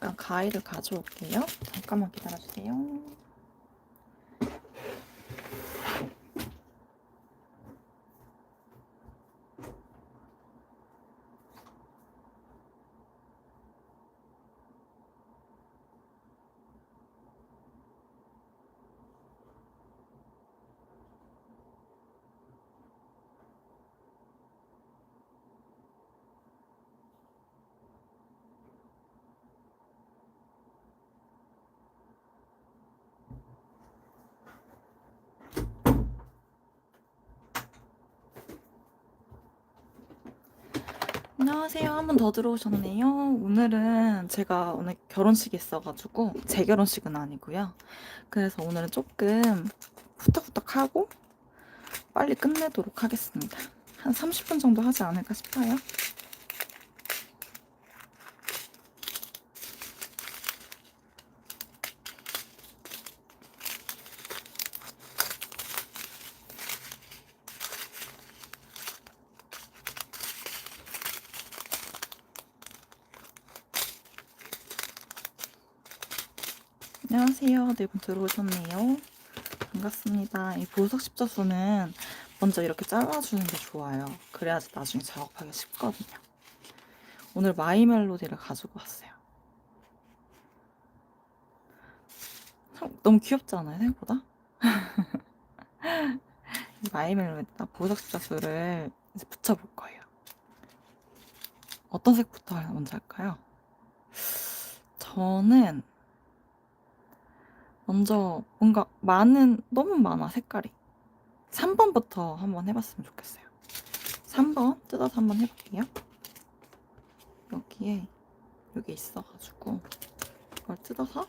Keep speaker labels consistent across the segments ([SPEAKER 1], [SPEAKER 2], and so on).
[SPEAKER 1] 잠깐 가위를 가져올게요. 잠깐만 기다려주세요. 안녕하세요. 한 번 더 들어오셨네요. 오늘은 제가 오늘 결혼식이 있어가지고 제 결혼식은 아니고요. 그래서 오늘은 조금 후딱후딱 하고 빨리 끝내도록 하겠습니다. 한 30분 정도 하지 않을까 싶어요. 분 들어오셨네요. 반갑습니다. 이 보석 십자수는 먼저 이렇게 잘라주는 게 좋아요. 그래야지 나중에 작업하기 쉽거든요. 오늘 마이 멜로디를 가지고 왔어요. 참, 너무 귀엽지 않아요? 생각보다? 이 마이 멜로디에다 보석 십자수를 이제 붙여볼 거예요. 어떤 색부터 먼저 할까요? 저는 먼저 뭔가 많은 너무 많아 색깔이. 3번부터 한번 해봤으면 좋겠어요. 3번 뜯어서 한번 해볼게요. 여기에 여기 있어가지고 이걸 뜯어서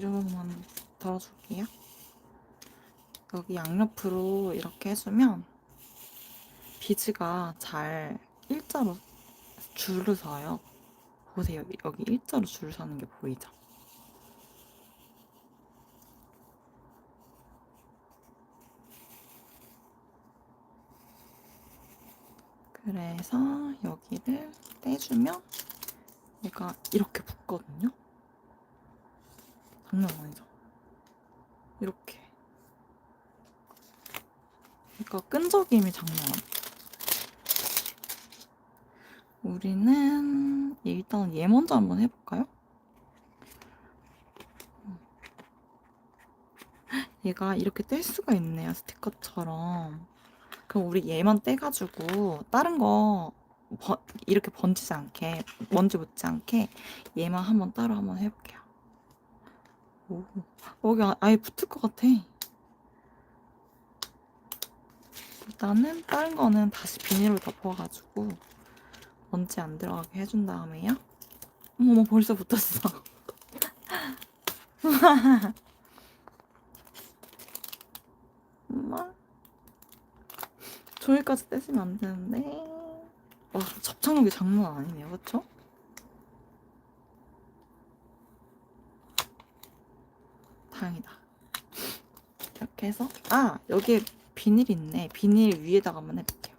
[SPEAKER 1] 이 정도만 덜어줄게요. 여기 양옆으로 이렇게 해주면 비즈가 잘 일자로 줄을 서요. 보세요. 여기 일자로 줄 서는 게 보이죠? 그래서 여기를 떼주면 얘가 이렇게 붙거든요. 장난 아니죠? 이렇게. 그러니까 끈적임이 장난 아니야. 우리는 일단 얘 먼저 한번 해볼까요? 얘가 이렇게 뗄 수가 있네요, 스티커처럼. 그럼 우리 얘만 떼가지고 다른 거 번, 이렇게 번지지 않게, 먼지 묻지 않게 얘만 한번 따로 한번 해볼게요. 오, 여기 아- 아예 붙을 것 같아. 일단은 다른 거는 다시 비닐로 덮어가지고 먼지 안 들어가게 해준 다음에요. 어머머 벌써 붙었어. 엄마 저기까지 떼시면 안 되는데. 와 접착력이 장난 아니네요, 그렇죠? 다행이다. 이렇게 해서 아 여기에 비닐 있네. 비닐 위에다가 한번 해볼게요.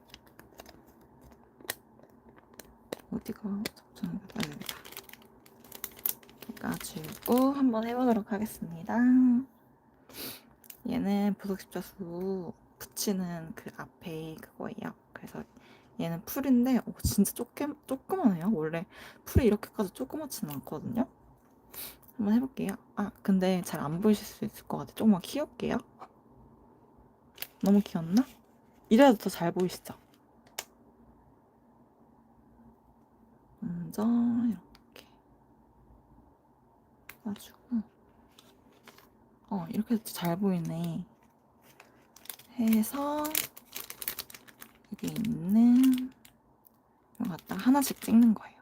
[SPEAKER 1] 어디가 아 여기다. 해가지고 한번 해보도록 하겠습니다. 얘는 보석 십자수 붙이는 그 앞에 그거예요. 그래서 얘는 풀인데 어, 진짜 조금 조그만해요. 원래 풀이 이렇게까지 조그맣지는 않거든요. 한번 해볼게요. 아, 근데 잘 안 보이실 수 있을 것 같아. 조금만 키울게요. 너무 귀엽나? 이래도 더 잘 보이시죠? 먼저 이렇게 해가지고 어 이렇게 해도 잘 보이네. 해서 여기 있는 이거 갖다 하나씩 찍는 거예요.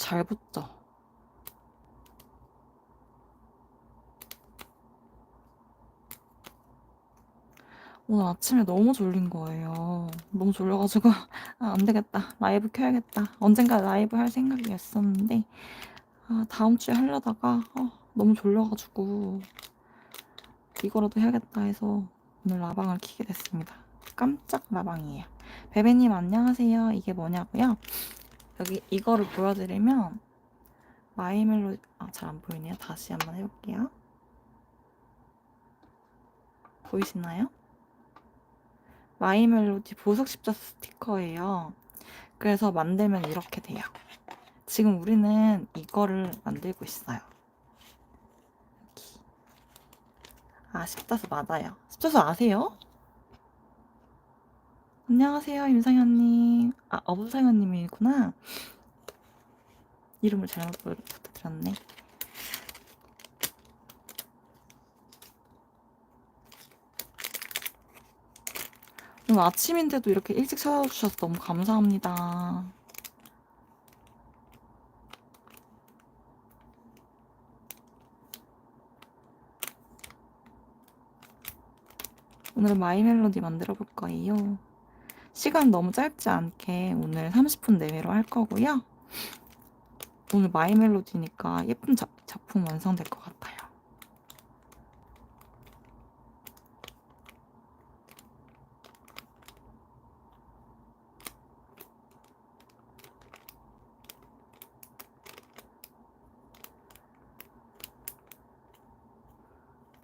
[SPEAKER 1] 잘 붙죠. 오늘 아침에 너무 졸린 거예요. 너무 졸려가지고 아, 안 되겠다. 라이브 켜야겠다. 언젠가 라이브 할 생각이었었는데 아, 다음 주에 하려다가 어, 너무 졸려가지고 이거라도 해야겠다 해서 오늘 라방을 키게 됐습니다. 깜짝 라방이에요. 베베님 안녕하세요. 이게 뭐냐고요? 여기 이거를 보여드리면 마이멜로 아 잘 안 보이네요. 다시 한번 해볼게요. 보이시나요? 마이멜로디 보석 십자 스티커예요. 그래서 만들면 이렇게 돼요. 지금 우리는 이거를 만들고 있어요. 아, 십자수 맞아요. 십자수 아세요? 안녕하세요, 임상현님. 아, 어부상현님이구나. 이름을 잘못 부탁드렸네. 오늘 아침인데도 이렇게 일찍 찾아주셔서 너무 감사합니다. 오늘은 마이 멜로디 만들어 볼 거예요. 시간 너무 짧지 않게 오늘 30분 내외로 할 거고요. 오늘 마이 멜로디니까 예쁜 자, 작품 완성될 것 같아요.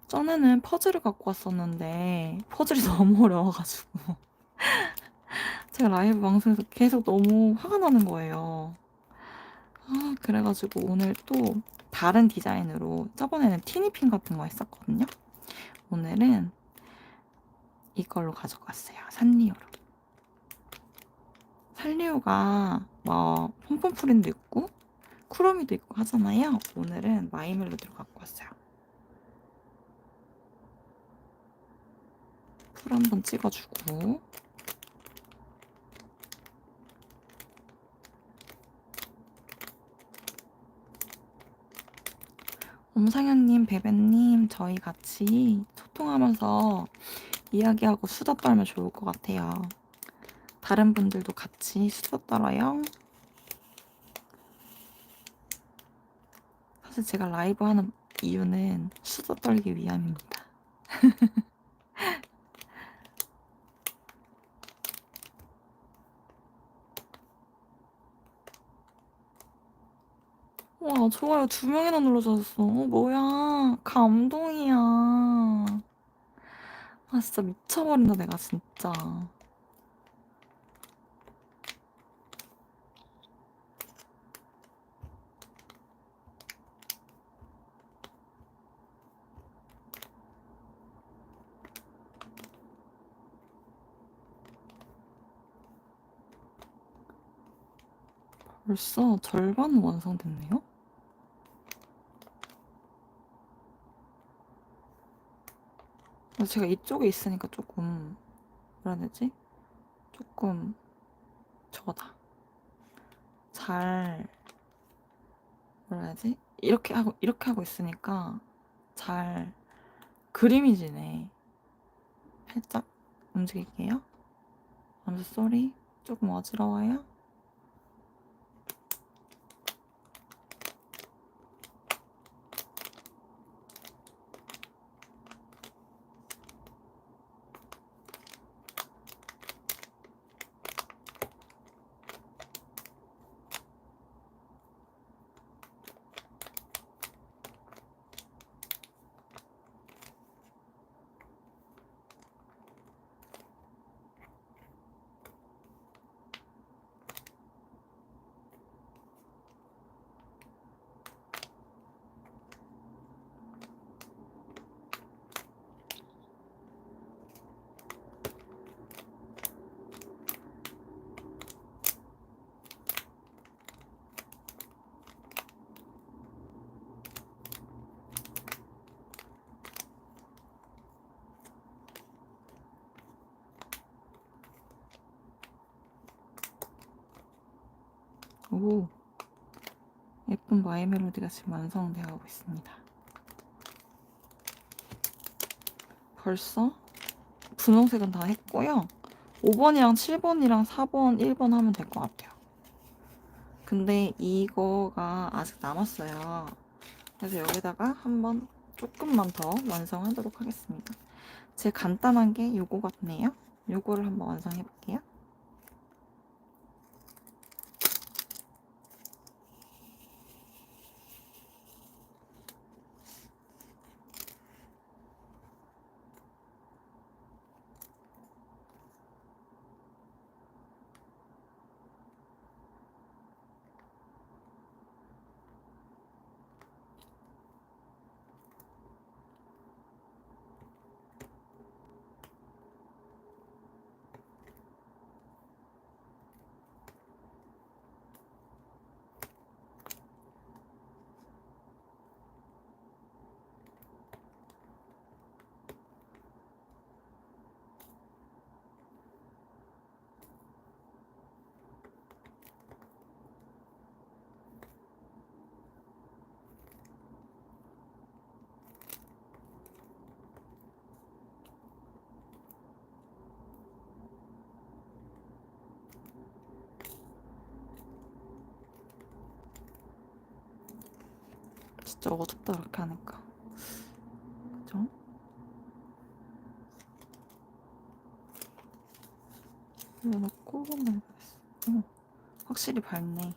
[SPEAKER 1] 전에는 퍼즐을 갖고 왔었는데 퍼즐이 너무 어려워가지고 제가 라이브 방송에서 계속 너무 화가 나는 거예요. 아, 그래가지고 오늘 또 다른 디자인으로 저번에는 티니핑 같은 거 했었거든요. 오늘은 이걸로 가져갔어요. 산리오로. 산리오가 뭐 폼폼프린도 있고 쿠로미도 있고 하잖아요. 오늘은 마이멜로디로 갖고 왔어요. 풀 한번 찍어주고 엄상현님, 베베님, 저희 같이 소통하면서 이야기하고 수다 떨면 좋을 것 같아요. 다른 분들도 같이 수다 떨어요. 사실 제가 라이브 하는 이유는 수다 떨기 위함입니다. 와, 좋아요. 두 명이나 눌러줬어. 어, 뭐야. 감동이야. 아, 진짜 미쳐버린다, 내가 진짜. 벌써 절반은 완성됐네요? 근데 제가 이쪽에 있으니까 조금 뭐라 해야 되지? 조금 저거다. 잘 뭐라 해야 되지? 이렇게 하고 이렇게 하고 있으니까 잘 그림이 지네. 살짝 움직일게요. I'm sorry. 조금 어지러워요. 오. 예쁜 마이 멜로디가 지금 완성되어 가고 있습니다. 벌써 분홍색은 다 했고요. 5번이랑 7번이랑 4번, 1번 하면 될 것 같아요. 근데 이거가 아직 남았어요. 그래서 여기다가 한번 조금만 더 완성하도록 하겠습니다. 제 간단한 게 요거 같네요. 요거를 한번 완성해 볼게요. 진짜 어둡다 이렇게 하니까. 그죠? 어, 확실히 밝네.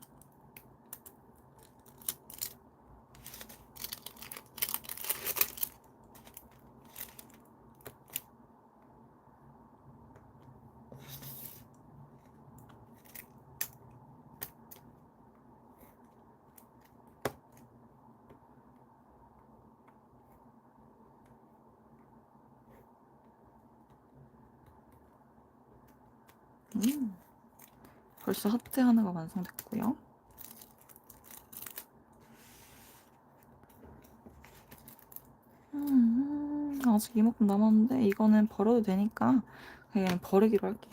[SPEAKER 1] 음, 벌써 하트 하나가 완성됐고요. 음, 아직 이만큼 남았는데 이거는 버려도 되니까 그냥 버리기로 할게요.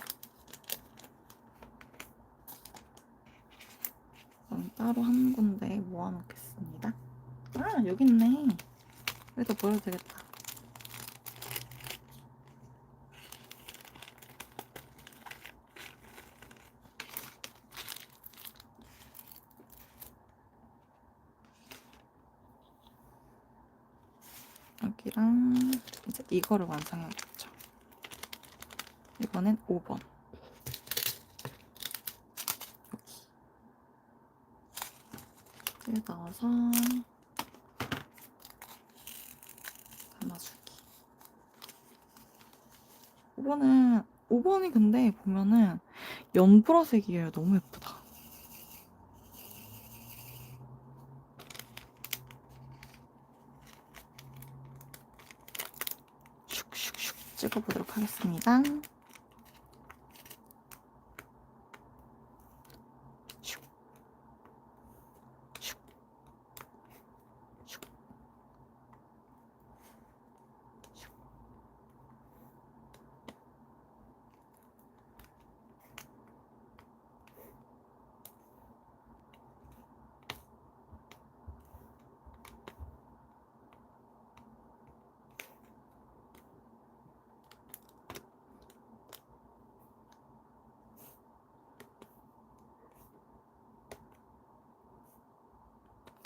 [SPEAKER 1] 그럼 따로 한 군데 모아놓겠습니다. 아 여기 있네. 여기다 버려도 되겠다. 여기랑 이제 이거를 완성해야겠죠. 이번엔 5번. 여기. 여기 넣어서 담아주기. 5번은 5번이 근데 보면은 연보라색이에요. 너무 예쁘다. 슉슉슉 찍어보도록 하겠습니다.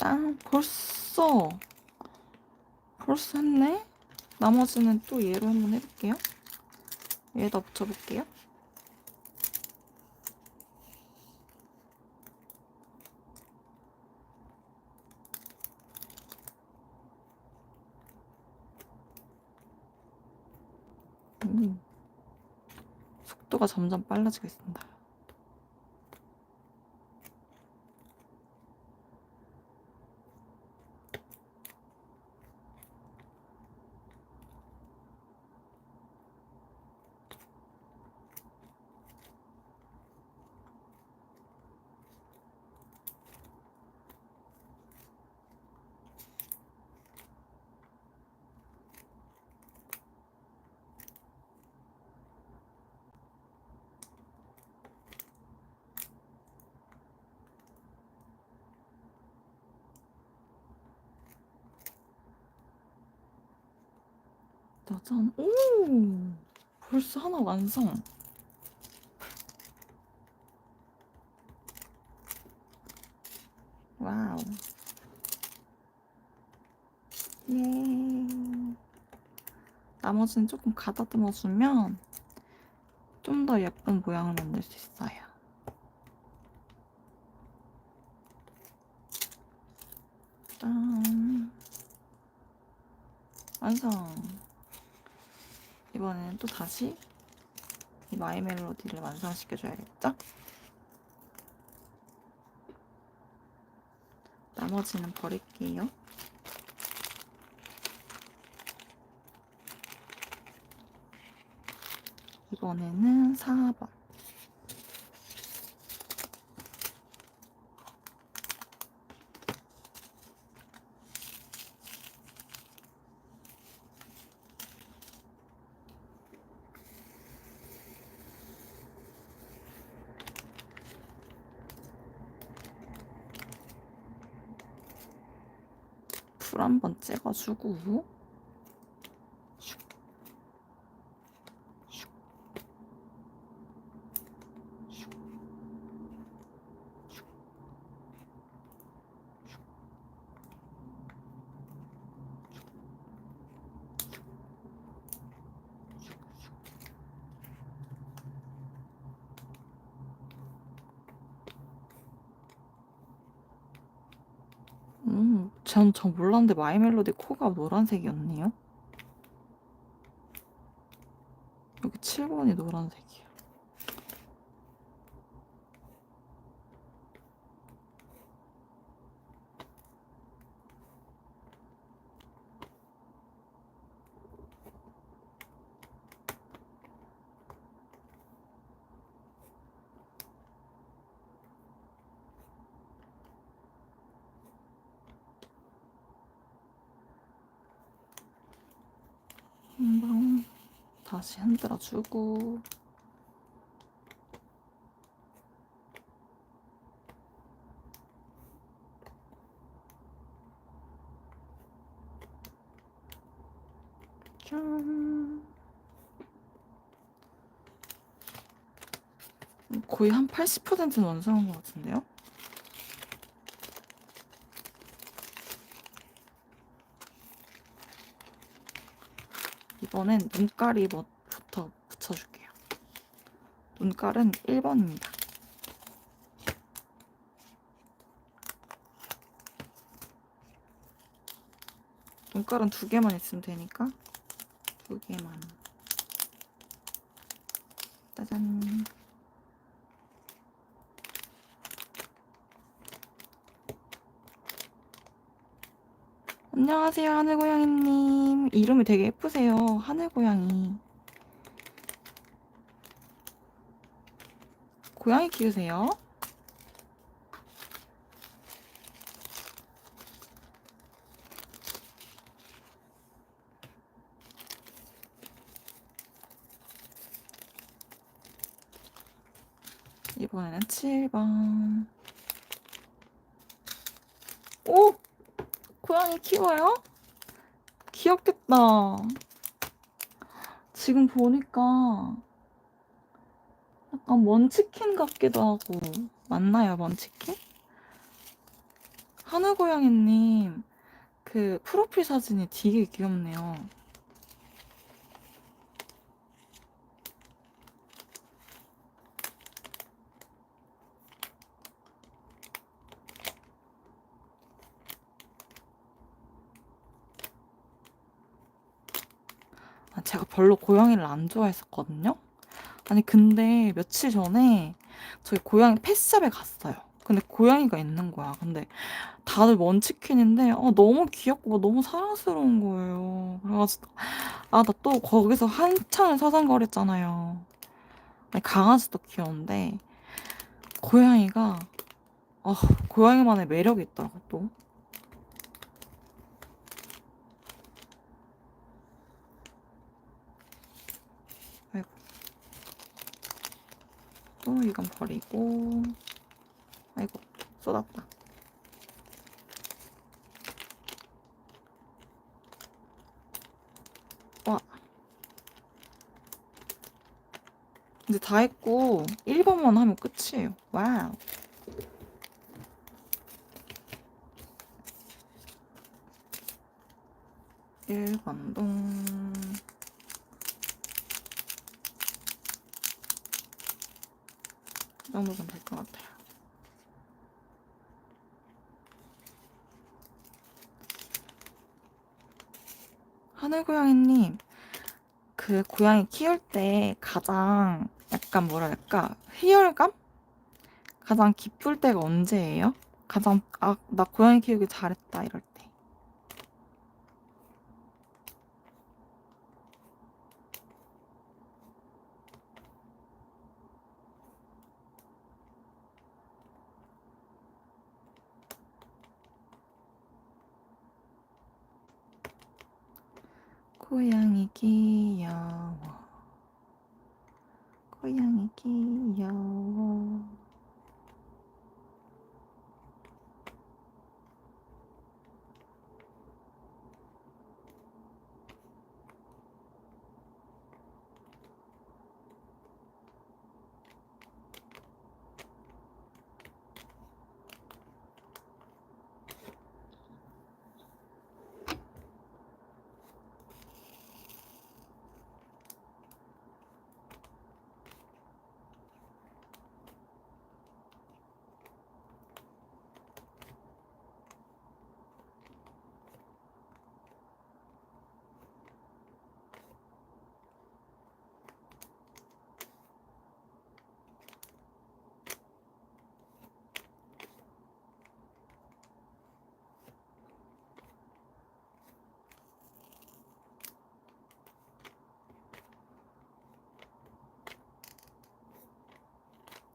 [SPEAKER 1] 짠! 벌써! 벌써 했네? 나머지는 또 얘로 한번 해볼게요. 얘에다 붙여볼게요. 음. 속도가 점점 빨라지고 있습니다. 짜잔. 오! 벌써 하나 완성. 와우. 예. 나머지는 조금 가다듬어 주면 좀 더 예쁜 모양을 만들 수 있어요. 짠. 완성. 이번에는 또 다시 이 마이 멜로디를 완성시켜 줘야겠죠? 나머지는 버릴게요. 이번에는 4번. 불 한번 쬐가지고 음, 전저 몰랐는데 마이 멜로디 코가 노란색이었네요. 여기 7번이 노란색이에요. 한번 다시 흔들어 주고 짠 거의 한 80%는 완성한 것 같은데요? 이번엔 눈깔이 뭐부터 붙여줄게요. 눈깔은 1번입니다. 눈깔은 두 개만 있으면 되니까 두 개만. 짜잔. 안녕하세요, 하늘고양이님. 이름이 되게 예쁘세요, 하늘고양이. 고양이 키우세요? 이번에는 7번. 오! 고양이 키워요? 귀엽겠다. 지금 보니까 약간 먼치킨 같기도 하고 맞나요, 먼치킨? 하늘고양이님 그 프로필 사진이 되게 귀엽네요. 제가 별로 고양이를 안 좋아했었거든요. 아니 근데 며칠 전에 저희 고양이 펫샵에 갔어요. 근데 고양이가 있는 거야. 근데 다들 먼치킨인데 어, 너무 귀엽고 막 너무 사랑스러운 거예요. 그래가지고 아 나 또 거기서 한참을 서성거렸잖아요. 아니 강아지도 귀여운데 고양이가 어, 고양이만의 매력이 있더라고 또. 또 이건 버리고. 아이고 쏟았다. 와. 이제 다 했고 1번만 하면 끝이에요. 와우. 일관동. 정도면 될 것 같아요. 하늘고양이님, 그 고양이 키울 때 가장 약간 뭐랄까 희열감? 가장 기쁠 때가 언제예요? 가장 아 나 고양이 키우기 잘했다 이럴 때. 고양이 귀여워. 고양이 귀여워.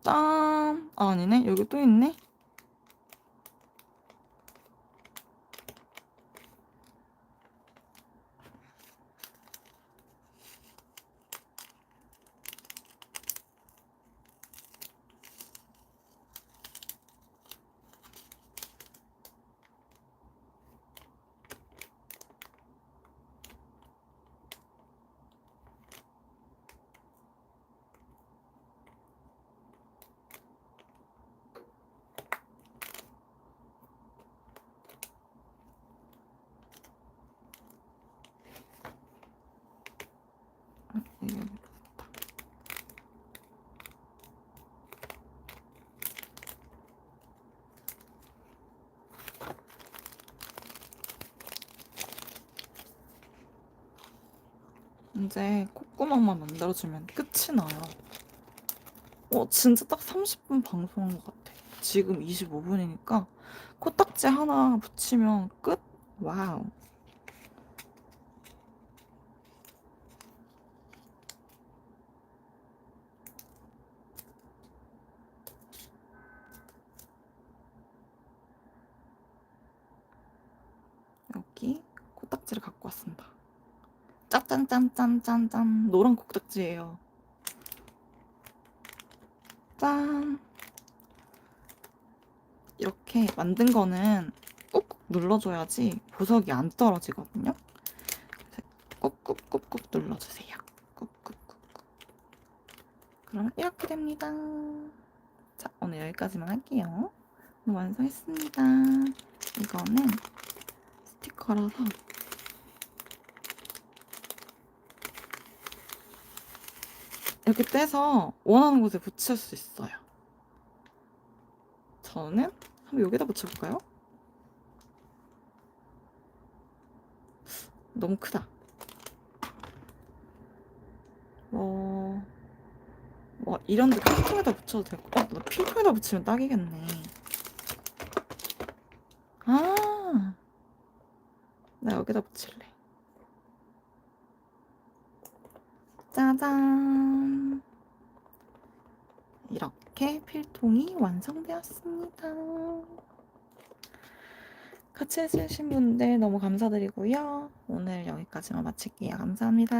[SPEAKER 1] 짠! 아, 아니네. 여기 또 있네. 이제 콧구멍만 만들어주면 끝이 나요. 어, 진짜 딱 30분 방송한 것 같아. 지금 25분이니까 코딱지 하나 붙이면 끝? 와우. 여기 코딱지를 갖고 왔습니다. 짠짠짠짠짠짠 노란 코딱지예요. 짠. 이렇게 만든 거는 꾹꾹 눌러줘야지 보석이 안 떨어지거든요. 꾹꾹꾹꾹 눌러주세요. 꾹꾹꾹꾹. 그러면 이렇게 됩니다. 자, 오늘 여기까지만 할게요. 완성했습니다. 이거는 스티커라서 이렇게 떼서 원하는 곳에 붙일 수 있어요. 저는 한번 여기다 붙여볼까요? 너무 크다. 어, 뭐 이런 데 필통에다 붙여도 되고, 어, 나 필통에다 붙이면 딱이겠네. 아, 나 여기다 붙일래. 짜잔. 필통이 완성되었습니다. 같이 해주신 분들 너무 감사드리고요. 오늘 여기까지만 마칠게요. 감사합니다.